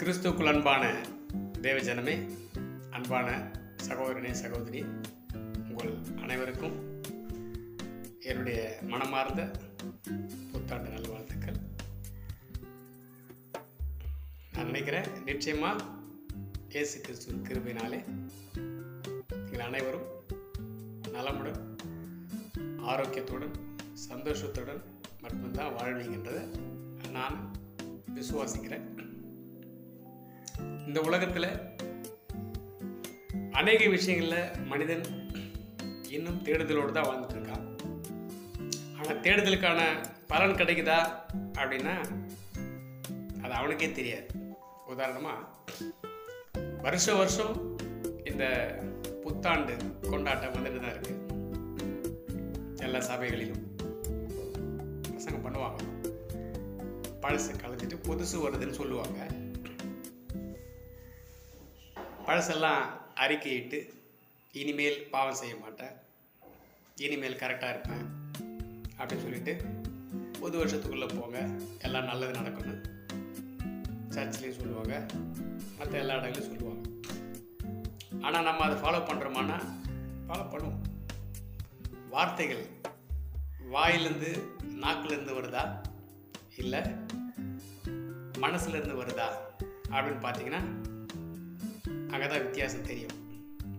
கிறிஸ்துக்குள் அன்பான தேவஜனமே அன்பான சகோதரனே சகோதரி உங்கள் அனைவருக்கும் என்னுடைய மனமார்ந்த புத்தாண்டு நல்வாழ்த்துக்கள். நான் நினைக்கிறேன் நிச்சயமாக இயேசு கிறிஸ்து கிருபினாலே நீங்கள் அனைவரும் நலமுடன் ஆரோக்கியத்துடன் சந்தோஷத்துடன் மட்டும்தான் வாழ்வீங்கன்றதை நான் விசுவாசிக்கிறேன். இந்த உலகத்தில் அநேக விஷயங்களில் மனிதன் இன்னும் தேடுதலோடு தான் வாழ்ந்துட்டு இருக்கான் ஆனால் தேடுதலுக்கான பலன் கிடைக்குதா அப்படின்னா அது அவனுக்கே தெரியாது. உதாரணமாக வருஷ வருஷம் இந்த புத்தாண்டு கொண்டாட்டம் வந்துட்டு தான் இருக்கு. எல்லா சபைகளிலும். பசங்க பண்ணுவாங்க. பழசு கலைஞ்சிட்டு புதுசு வருதுன்னு சொல்லுவாங்க. பழசெல்லாம் அறிக்கையிட்டு இனிமேல் பாவம் செய்ய மாட்டேன். இனிமேல் கரெக்டாக இருப்பேன் அப்படின்னு சொல்லிட்டு புது வருஷத்துக்குள்ளே போங்க. எல்லாம் நல்லது நடக்கணும். சர்ச்லேயும் சொல்லுவாங்க. மற்ற எல்லா இடங்களையும் சொல்லுவாங்க. ஆனால் நம்ம அதை ஃபாலோ பண்ணுறோமானா ஃபாலோ பண்ணுவோம். வார்த்தைகள் வாயிலேருந்து நாக்குலேருந்து வருதா? இல்லை மனசுலேருந்து வருதா? அப்படின்னு பார்த்தீங்கன்னா அங்கே தான் வித்தியாசம் தெரியும்.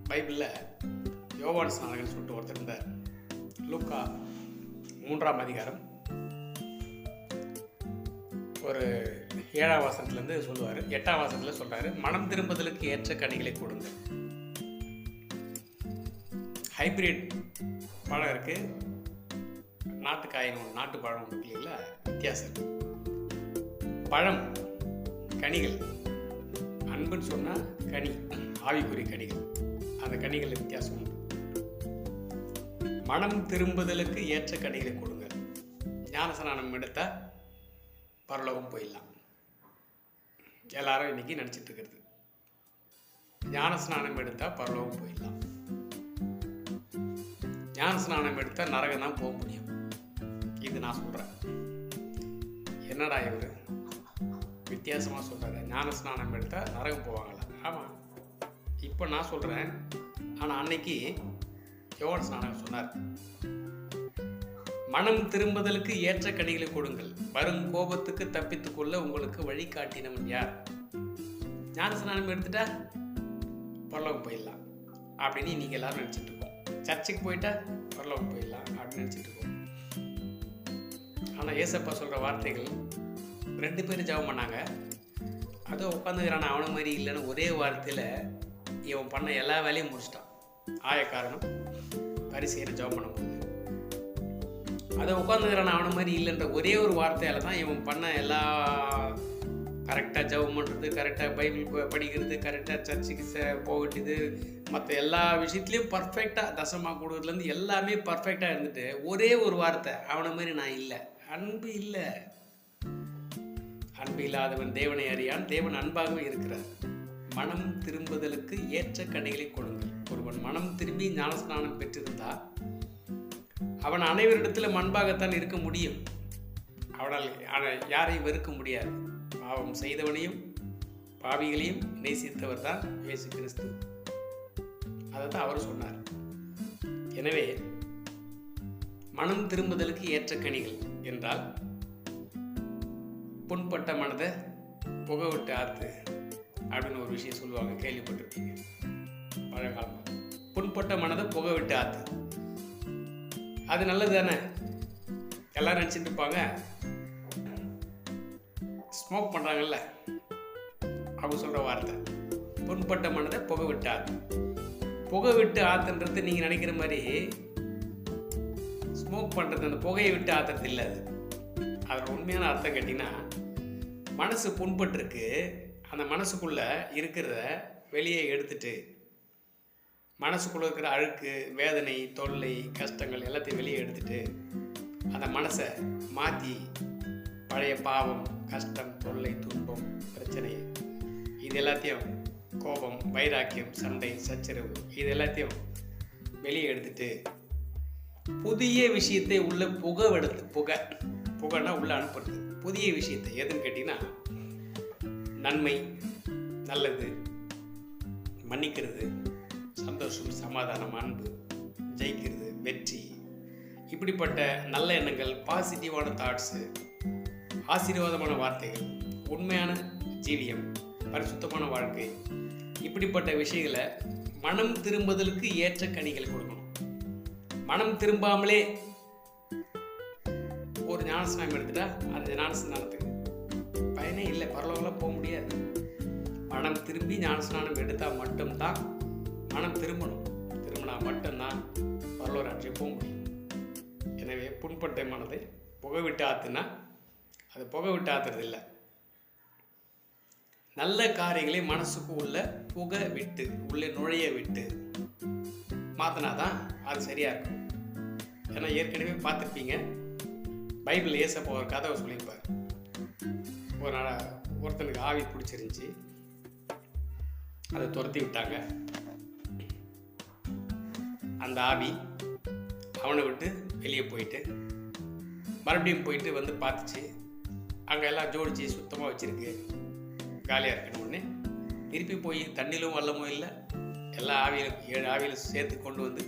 பைபிளில் யோவான் ஸ்நானகன் சொல்லிட்டு ஒருத்தர் இருந்தார். லூக்கா மூன்றாம் அதிகாரம் ஒரு ஏழாம் வாசனத்துலேருந்து சொல்லுவார். எட்டாம் வாசனத்தில் சொல்கிறாரு மனம் திரும்புதலுக்கு ஏற்ற கனிகளை கொடுங்க ஹைபிரிட் பழம் இருக்குது நாட்டு காயின் ஒன்று நாட்டு பழம் ஒன்று இல்லைங்களா? வித்தியாசம். பழம் கனிகள். அன்புன்னு சொன்னால் கனி ஆவிக்குறி கனிகள். அந்த கனிகளில் வித்தியாசம் உண்டு. மனம் திரும்புதலுக்கு ஏற்ற கனிகளை கொடுங்க. ஞானசனானம் எடுத்தால் பரலோகம் போயிடலாம். எல்லாரும் இன்னைக்கு நினச்சிட்டு இருக்கிறது ஞானஸ்நானம் எடுத்தால் பரலோகம் போயிடலாம். ஞான ஸ்நானம் எடுத்தால் நரகம் தான் போக முடியும். இது நான் சொல்கிறேன் என்னடா இவர்? வித்தியாசமாக சொல்கிறாரு ஞான ஸ்நானம் எடுத்தால் நரகம் போவாங்களா? ஆமாம் இப்போ நான் சொல்கிறேன் ஆனால் அன்னைக்கு யோகன் ஸ்நானம் சொன்னார் மனம் திரும்புதலுக்கு ஏற்ற கனிகளை கொடுங்கள். வரும் கோபத்துக்கு தப்பித்துக்கொள்ள உங்களுக்கு வழிகாட்டினவன் யார்? ஞான ஸ்நானம் எடுத்துட்டா பரலோகம் போயிடலாம் அப்படின்னு நீங்கள் எல்லாரும் நினச்சிட்டு இருக்கோம். சர்ச்சுக்கு போயிட்டா பரலோகம் போயிடலாம் அப்படின்னு நினச்சிட்டு இருக்கோம். ஆனால் ஏசப்பா சொல்கிற வார்த்தைகள் ரெண்டு பேரும் ஜெபம் பண்ணாங்க. அதை உட்காந்துக்கிறான் அவனை மாதிரி இல்லைன்னு ஒரே வார்த்தையில் இவன் பண்ண எல்லா வேலையும் முடிச்சிட்டான். ஆயக்காரனும் பரிசெயனை ஜெபம் பண்ணும்போது அதை உட்காந்துக்கிறான் அவனை மாதிரி இல்லைன்ற ஒரே ஒரு வார்த்தையால் தான் இவன் பண்ண எல்லா கரெக்டாக ஜெபம் பண்ணுறது கரெக்டாக பைபிள் படிக்கிறது கரெக்டாக சர்ச்சுக்கு போகட்டுது. மற்ற எல்லா விஷயத்துலையும் பர்ஃபெக்டாக தசமா கொடுக்குறதுலேருந்து எல்லாமே பர்ஃபெக்டாக இருந்துட்டு ஒரே ஒரு வார்த்தை அவனை மாதிரி நான் இல்லை. அன்பு இல்லை. அன்பு இல்லாதவன் தேவனை அறியான் தேவன் அன்பாகவே இருக்கிறார். மனம் திரும்புதலுக்கு ஏற்ற கனிகளை கொடுங்கள். ஒருவன் மனம் திரும்பி ஞானஸ்நானம் பெற்றிருந்தா அவன் அனைவரிடத்திலும் அன்பாகத்தான் இருக்க முடியும். அவனால் யாரையும் வெறுக்க முடியாது. பாவம் செய்தவனையும் பாவிகளையும் நேசித்தவர் தான் இயேசு கிறிஸ்து. அதை தான் அவர் சொன்னார். எனவே மனம் திரும்புதலுக்கு ஏற்ற கனிகள் என்றால் புண்பட்ட மனதை புகை விட்டு ஆத்து அப்படின்னு ஒரு விஷயம் சொல்லுவாங்க கேள்விப்பட்டிருப்பீங்க. பழைய காலமாக புண்பட்ட மனதை புகை விட்டு ஆத்து. அது நல்லது தானே எல்லாரும் நினச்சிட்டு இருப்பாங்க ஸ்மோக் பண்ணுறாங்கல்ல அவங்க சொல்கிற வார்த்தை. புண்பட்ட மனதை புகை விட்டு ஆத்து. புகை விட்டு ஆத்துன்றது நீங்கள் நினைக்கிற மாதிரி ஸ்மோக் பண்ணுறது அந்த புகையை விட்டு ஆத்துறது இல்லை அது. அதோட உண்மையான அர்த்தம் கேட்டிங்கன்னா மனசு புண்பட்டிருக்கு அந்த மனசுக்குள்ளே இருக்கிறத வெளியே எடுத்துட்டு மனசுக்குள்ளே இருக்கிற அழுக்கு வேதனை தொல்லை கஷ்டங்கள் எல்லாத்தையும் வெளியே எடுத்துட்டு அந்த மனசை மாற்றி பழைய பாவம் கஷ்டம் தொல்லை துன்பம் பிரச்சனை இது எல்லாத்தையும் கோபம் வைராக்கியம் சண்டை சச்சரவு இது எல்லாத்தையும் வெளியே எடுத்துட்டு புதிய விஷயத்தை உள்ள புகை எடுத்து புகை புகைன்னா உள்ள அனுப்புறது. புதிய விஷயத்தை எதுன்னு கேட்டிங்கன்னா நன்மை நல்லது மன்னிக்கிறது சந்தோஷம் சமாதானம் அன்பு ஜெயிக்கிறது வெற்றி இப்படிப்பட்ட நல்ல எண்ணங்கள் பாசிட்டிவான தாட்ஸு ஆசீர்வாதமான வார்த்தைகள் உண்மையான ஜீவியம் பரிசுத்தமான வாழ்க்கை இப்படிப்பட்ட விஷயங்களை மனம் திரும்புதலுக்கு ஏற்ற கனிகள் கொடுக்கணும். மனம் திரும்பாமலே ஒரு ஞானஸ்நானம் எடுத்துட்டா அந்த ஞானஸ்நானத்துக்கு. பயனே இல்லை பரலோகம்லாம் போக முடியாது. மனம் திரும்பி ஞானஸ்நானம் எடுத்தால் மட்டும்தான் மனம் திரும்பணும். திரும்பினா மட்டும்தான் பரலோக ராட்சியம் போக முடியும். எனவே புண்பட்டை மனதை புகை விட்டு ஆத்துனா அது புகை விட்டு ஆத்துறது இல்லை நல்ல காரியங்களை மனசுக்கு உள்ள புகை விட்டு உள்ளே நுழைய விட்டு மாற்றினா தான் அது சரியாக இருக்கும். ஏன்னா ஏற்கனவே பார்த்துருப்பீங்க பைபிள் ஏசப்போ ஒரு கதை சொல்லியிருப்பார். ஒரு நாள் ஒருத்தனுக்கு ஆவி பிடிச்சிருந்துச்சி. அதை துரத்தி விட்டாங்க. அந்த ஆவி அவனை விட்டு வெளியே போயிட்டு மறுபடியும் போயிட்டு வந்து பார்த்துச்சு. அங்கே எல்லாம் ஜோடிச்சு சுத்தமாக வச்சுருக்கு. காலியாக இருக்கணும்னு திருப்பி போய் தண்ணிலும் வல்லமும் இல்லை. எல்லா ஆவியிலும் ஏழு ஆவியிலும் சேர்த்து கொண்டு வந்து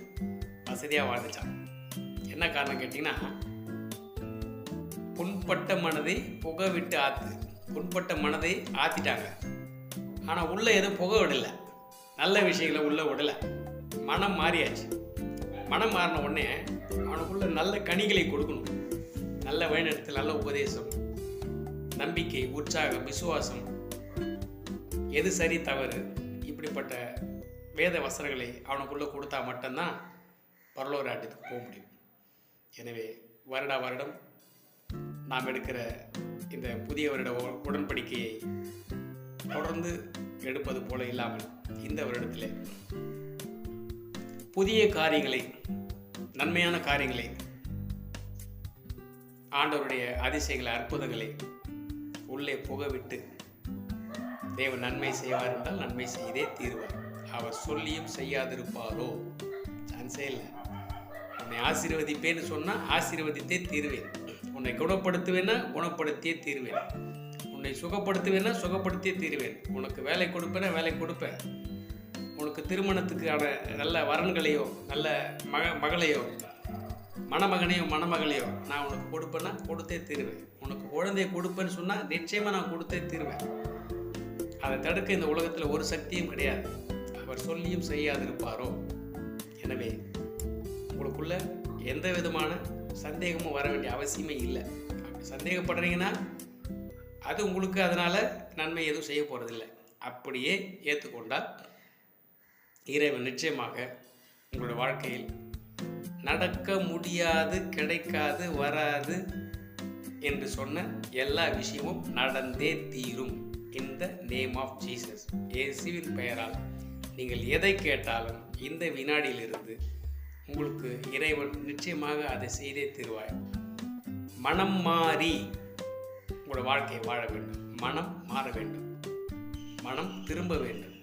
வசதியாக வாழ்ந்துச்சான் என்ன காரணம் கேட்டிங்கன்னா புண்பட்ட மனதை புகை விட்டு ஆத்து. புண்பட்ட மனதை ஆத்திட்டாங்க. ஆனால் உள்ளே எதுவும் புகை விடலை. நல்ல விஷயங்களை உள்ளே விடலை. மனம் மாறியாச்சு. மனம் மாறின உடனே அவனுக்குள்ள நல்ல கனிகளை கொடுக்கணும். நல்ல வழிநடத்தல் நல்ல உபதேசம் நம்பிக்கை உற்சாகம் விசுவாசம். எது சரி தவறு இப்படிப்பட்ட வேத வசனங்களை அவனுக்குள்ளே கொடுத்தா மட்டும்தான் பரலோராட்டத்துக்கு போக முடியும். எனவே வருடா வருடம் நாம் எடுக்கிற இந்த புதிய வருட உ- உடன்படிக்கையை தொடர்ந்து எடுப்பது போல இல்லாமல் இந்த வருடத்தில் புதிய காரியங்களை நன்மையான காரியங்களை ஆண்டவருடைய அதிசயங்களை அற்புதங்களை உள்ளே புகவிட்டு தேவன் நன்மை செய்வார் என்றால் நன்மை செய்தே தீர்வார். அவர் சொல்லியும் செய்யாதிருப்பாரோ? சான்ஸே இல்லை. உன்னை ஆசீர்வதிப்பேன்னு சொன்னால் ஆசீர்வதித்தே தீருவேன். உன்னை குணப்படுத்துவேன்னா குணப்படுத்தியே தீருவேன். உன்னை சுகப்படுத்துவேன்னா சுகப்படுத்தியே தீருவேன். உனக்கு வேலை கொடுப்பேன்னா வேலை கொடுப்பேன். உனக்கு திருமணத்துக்கான நல்ல வரன்களையோ நல்ல மக மகளையோ மணமகனையோ மணமகளையோ நான் உனக்கு கொடுப்பேன்னா கொடுத்தே தீருவேன். உனக்கு குழந்தைய கொடுப்பேன்னு சொன்னால் நிச்சயமாக நான் கொடுத்தே தீருவேன். அதை தடுக்க இந்த உலகத்தில் ஒரு சக்தியும் கிடையாது. அவர் சொல்லியும் செய்யாதிருப்பாரோ? எனவே உங்களுக்குள்ள எந்த விதமான சந்தேகமும் வர வேண்டிய அவசியமே இல்லை. அப்படி சந்தேகப்படுறீங்கன்னா அது உங்களுக்கு அதனால் நன்மை எதுவும் செய்ய போகிறதில்ல அப்படியே ஏற்றுக்கொண்டால் இறைவன் நிச்சயமாக உங்களுடைய வாழ்க்கையில் நடக்க முடியாது கிடைக்காது வராது என்று சொன்ன எல்லா விஷயமும் நடந்தே தீரும். இந்த நேம் ஆஃப் ஜீசஸ் இயேசுவின் பெயரால் நீங்கள் எதை கேட்டாலும் இந்த வினாடியிலிருந்து உங்களுக்கு இறைவன் நிச்சயமாக அதை செய்தே தருவாய். மனம் மாறி உங்களோட வாழ்க்கையை வாழ வேண்டும். மனம் மாற வேண்டும். மனம் திரும்ப வேண்டும்.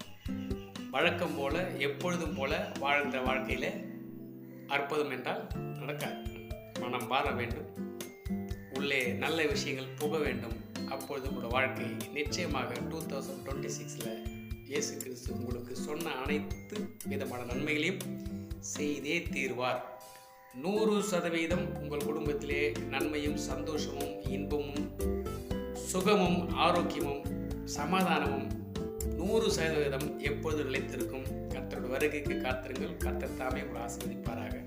வழக்கம் போல எப்பொழுதும் போல வாழ்ந்த வாழ்க்கையில் அற்புதம் என்றால் நடக்காது. மனம் மாற வேண்டும். உள்ளே நல்ல விஷயங்கள் புக வேண்டும். அப்பொழுது உங்களோட வாழ்க்கை நிச்சயமாக டூ தௌசண்ட் டுவெண்ட்டி சிக்ஸில் இயேசு கிறிஸ்து உங்களுக்கு சொன்ன அனைத்து விதமான நன்மைகளையும் செய்தே தீர்வார். நூறு சதவீதம் உங்கள் குடும்பத்திலே நன்மையும் சந்தோஷமும் இன்பமும் சுகமும் ஆரோக்கியமும் சமாதானமும் நூறு சதவீதம் எப்போது நிலைத்திருக்கும்? கர்த்தரோட வருகைக்கு காத்திருங்கள். கர்த்தர் தாமே உங்களை ஆசீர்வதிப்பாராக.